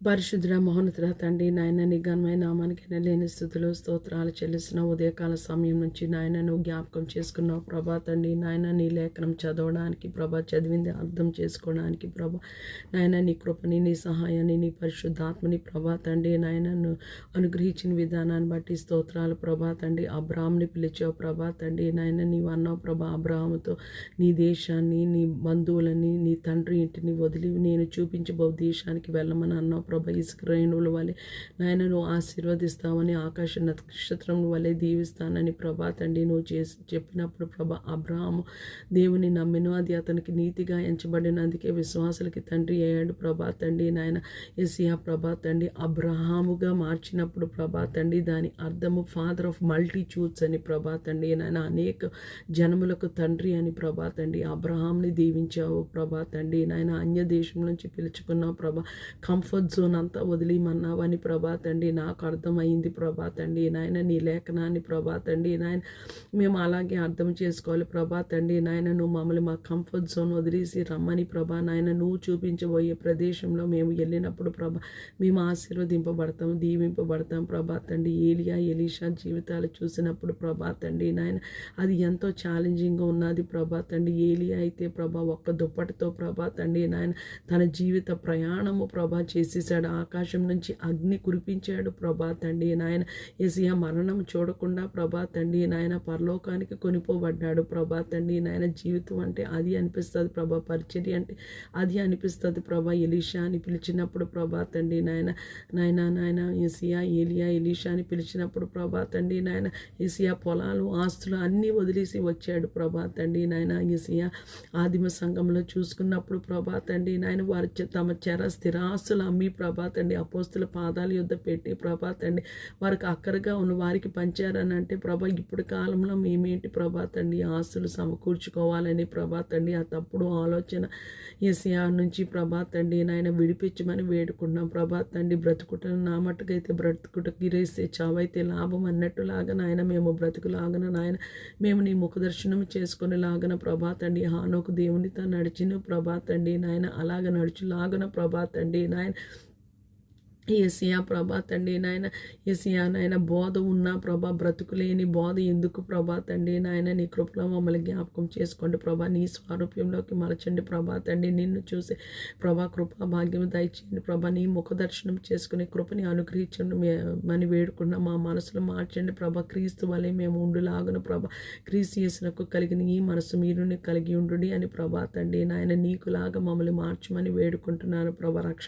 పరిశుద్ర మోహనతుల తండ్రి నాయన నీ ఘనమైన నామానికి లేని స్థుతిలో స్తోత్రాలు చెల్లిస్తున్న ఉదయకాల సమయం నుంచి నాయన నువ్వు జ్ఞాపకం చేసుకున్నావు. ప్రభా తండ్రి నాయన నీ లేఖనం చదవడానికి ప్రభా చదివింది అర్థం చేసుకోవడానికి ప్రభా నాయన నీ కృపని నీ సహాయాన్ని నీ పరిశుద్ధాత్మని ప్రభా తండ్రి నాయనను అనుగ్రహించిన విధానాన్ని బట్టి స్తోత్రాలు ప్రభా తండ్రి. అబ్రాహ్ని పిలిచావు ప్రభా తండ్రి నాయన నీవు అన్నావు ప్రభా అబ్రాహ్మతో నీ దేశాన్ని నీ బంధువులని నీ తండ్రి ఇంటిని వదిలి నేను చూపించబో దేశానికి వెళ్ళమని అన్నావు ప్రభ ఇసుక రేణువుల వలె నాయన నువ్వు ఆశీర్వదిస్తావని ఆకాశ నక్షత్రం వలె దీవిస్తానని ప్రభా తండ్రి నువ్వు చేసి చెప్పినప్పుడు ప్రభ అబ్రాహము దేవుని నమ్మెను. అది అతనికి నీతిగా ఎంచబడినందుకే విశ్వాసులకి తండ్రి అయ్యాడు ప్రభా తండ్రి. నాయన ఎసియా ప్రభా తండ్రి అబ్రహాముగా మార్చినప్పుడు ప్రభా తండ్రి దాని అర్థము ఫాదర్ ఆఫ్ మల్టీట్యూడ్స్ అని ప్రభా తండ్రి. నాయన అనేక జనములకు తండ్రి అని ప్రభా తండ్రి. అబ్రహాంని దీవించావు ప్రభా తండ్రి. నాయన అన్య దేశం నుంచి పిలుచుకున్నావు ప్రభా. కంఫర్ట్ జోన్ అంతా వదిలిమన్నావని ప్రభా తండ్రి నాకు అర్థమైంది ప్రభా తండ్రి నాయన నీ లేఖనాన్ని ప్రభా తండ్రి నాయన మేము అలాగే అర్థం చేసుకోవాలి ప్రభా తండ్రి నాయన నువ్వు మమ్మల్ని మా కంఫర్ట్ జోన్ వదిలేసి రమ్మని ప్రభా. నాయన నువ్వు చూపించబోయే ప్రదేశంలో మేము వెళ్ళినప్పుడు ప్రభా మేము ఆశీర్వదింపబడతాం దీవింపబడతాం ప్రభా తండ్రి ఏలియా ఎలీషా జీవితాలు చూసినప్పుడు ప్రభా తండ్రి నాయన అది ఎంతో ఛాలెంజింగ్గా ఉన్నది ప్రభా తండ్రి ఏలియా అయితే ప్రభా ఒక్క దుప్పటితో ప్రభా తండ్రి నాయన తన జీవిత ప్రయాణము ప్రభా చేశాడు. ఆకాశం నుంచి అగ్ని కురిపించాడు. ప్రభా తండ్రి నాయన ఏసియా మరణం చూడకుండా ప్రభా తండ్రి నాయన పరలోకానికి కొనిపోబడ్డాడు. ప్రభా తండ్రి నాయన జీవితం అంటే అది అనిపిస్తుంది ప్రభా పరిచర్య అంటే అది అనిపిస్తుంది ప్రభా. ఎలీషా అని పిలిచినప్పుడు ప్రభా తండ్రి నాయన నాయన నాయన ఏసియా ఏలియా ఎలీషా అని పిలిచినప్పుడు ప్రభా తండ్రి నాయన ఏసియా పొలాలు ఆస్తులు అన్నీ వదిలేసి వచ్చాడు ప్రభా తండ్రి నాయన. ఏసియా ఆదిమ సంఘంలో చూసుకున్నప్పుడు ప్రభా తండ్రి నాయన వారి తమ చెర స్థిరాస్తులు అమ్మి ప్రభాతండి అపోస్తుల పాదాల యుద్ధ పెట్టి ప్రభాతండి వారికి అక్కరగా ఉన్న వారికి పంచారని అంటే ప్రభా ఇప్పుడు కాలంలో మేమేంటి ప్రభాతండి ఆస్తులు సమకూర్చుకోవాలని ప్రభాతండి ఆ తప్పుడు ఆలోచన ఏసియా నుంచి ప్రభాతండి నాయన విడిపించమని వేడుకున్నాం ప్రభాతండి బ్రతుకుటను నా మట్టుకైతే బ్రతుకుట గిరేస్తే చావైతే లాభం అన్నట్టులాగా నాయన మేము బ్రతుకులాగన నాయన మేము నీ ముఖదర్శనం చేసుకుని లాగన ప్రభాతండి హానోకు దేవునితో నడిచిన ప్రభాతండి నాయన అలాగ నడుచులాగన ప్రభా తండ్రి నాయన ఏసియా ప్రభా తండ్రి నాయన ఏసియా నాయన బోధ ఉన్న ప్రభా బ్రతుకులేని బోధ ఎందుకు ప్రభా తండ్రి నాయన? నీ కృపలో మమ్మల్ని జ్ఞాపకం చేసుకోండి ప్రభా. నీ స్వారూప్యంలోకి మలచండి ప్రభా తండ్రి. నిన్ను చూసి ప్రభా కృపా భాగ్యం దయచేయండి ప్రభా. నీ ముఖ దర్శనం చేసుకుని కృపని అనుగ్రహించండి. మని వేడుకున్న మా మనసులో మార్చండి ప్రభా. క్రీస్తు వలె మేము ఉండులాగున ప్రభా. క్రీస్తు చేసినకు కలిగిన ఈ మనసు మీరు కలిగి ఉండు అని ప్రభా తండ్రి నాయన. నీకులాగా మమ్మల్ని మార్చమని వేడుకుంటున్నాను ప్రభా. రక్ష